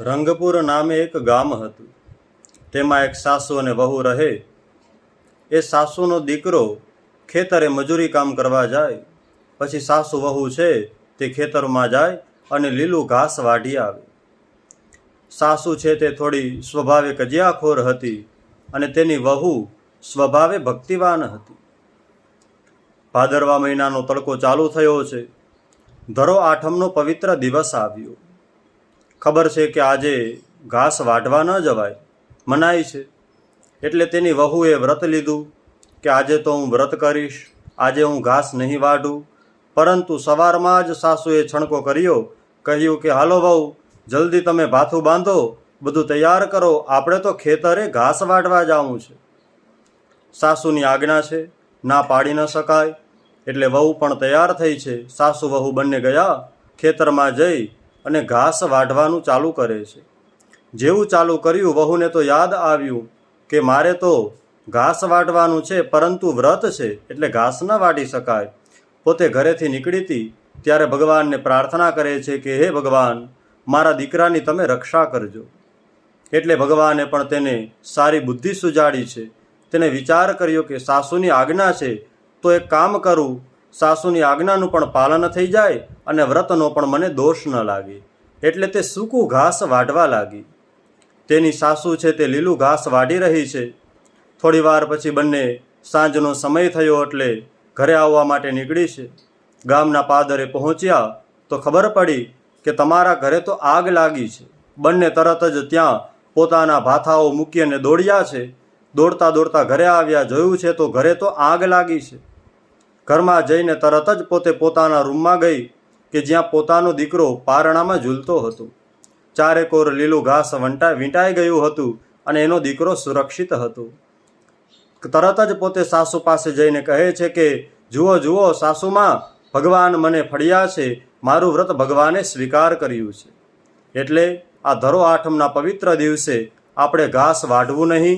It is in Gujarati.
રંગપુર નામે એક ગામ હતું. તેમાં એક સાસુ અને વહુ રહે. એ સાસુનો દીકરો ખેતરે મજૂરી કામ કરવા જાય. પછી સાસુ વહુ છે તે ખેતરમાં જાય અને લીલું ઘાસ વાઢી આવે. સાસુ છે તે થોડી સ્વભાવે કજિયાખોર હતી અને તેની વહુ સ્વભાવે ભક્તિવાન હતી. ભાદરવા મહિનાનો તડકો ચાલુ થયો છે. ધરો આઠમનો પવિત્ર દિવસ આવ્યો. ખબર છે કે આજે ઘાસ વાઢવા ન જવાય. મનાય છે. એટલે તેની વહુએ વ્રત લીધું કે આજે તો હું વ્રત કરીશ, આજે હું ઘાસ નહીં વાઢું. પરંતુ સવારમાં જ સાસુએ છણકો કર્યો, કહ્યું કે, હાલો વહુ, જલ્દી તમે ભાથું બાંધો, બધું તૈયાર કરો, આપણે તો ખેતરે ઘાસ વાઢવા જવું છે. સાસુની આજ્ઞા છે, ના પાડી ન શકાય. એટલે વહુ પણ તૈયાર થઈ છે. સાસુ વહુ બંને ગયા, ખેતરમાં જઈ અને ઘાસ વાઢવાનું ચાલુ કરે છે. જેવું ચાલુ કર્યું, વહુને તો યાદ આવ્યું કે મારે તો ઘાસ વાઢવાનું છે, પરંતુ વ્રત છે, એટલે ઘાસ ન વાટી શકાય. પોતે ઘરેથી નીકળી હતી ત્યારે ભગવાનને પ્રાર્થના કરે છે કે, હે ભગવાન, મારા દીકરાની તમે રક્ષા કરજો. એટલે ભગવાને પણ તેને સારી બુદ્ધિ સુજાડી છે. તેને વિચાર કર્યો કે સાસુની આજ્ઞા છે, તો એક કામ કરું સાસુની આજ્ઞાનું પણ પાલન થઈ જાય અને વ્રતનો પણ મને દોષ ન લાગે. એટલે તે સૂકું ઘાસ વાઢવા લાગી. તેની સાસુ છે તે લીલું ઘાસ વાઢી રહી છે. થોડી વાર પછી બંને સાંજનો સમય થયો એટલે ઘરે આવવા માટે નીકળી છે. ગામના પાદરે પહોંચ્યા તો ખબર પડી કે તમારા ઘરે તો આગ લાગી છે. બંને તરત જ ત્યાં પોતાના ભાથાઓ મૂકી અને દોડ્યા છે. દોડતા દોડતા ઘરે આવ્યા જોયું છે તો ઘરે તો આગ લાગી છે. ઘરમાં જઈને તરત જ પોતે પોતાના રૂમમાં ગઈ કે જ્યાં પોતાનો દીકરો પારણામાં ઝૂલતો હતો. ચારેકોર લીલું ઘાસ વંટા, વીંટાઈ ગયું હતું અને એનો દીકરો સુરક્ષિત હતો. તરત જ પોતે સાસુ પાસે જઈને કહે છે કે, જુઓ જુઓ, સાસુમાં, ભગવાન મને ફળ્યા છે. મારું વ્રત ભગવાને સ્વીકાર કર્યું છે. એટલે આ ધરો આઠમના પવિત્ર દિવસે આપણે ઘાસ વાઢવું નહીં.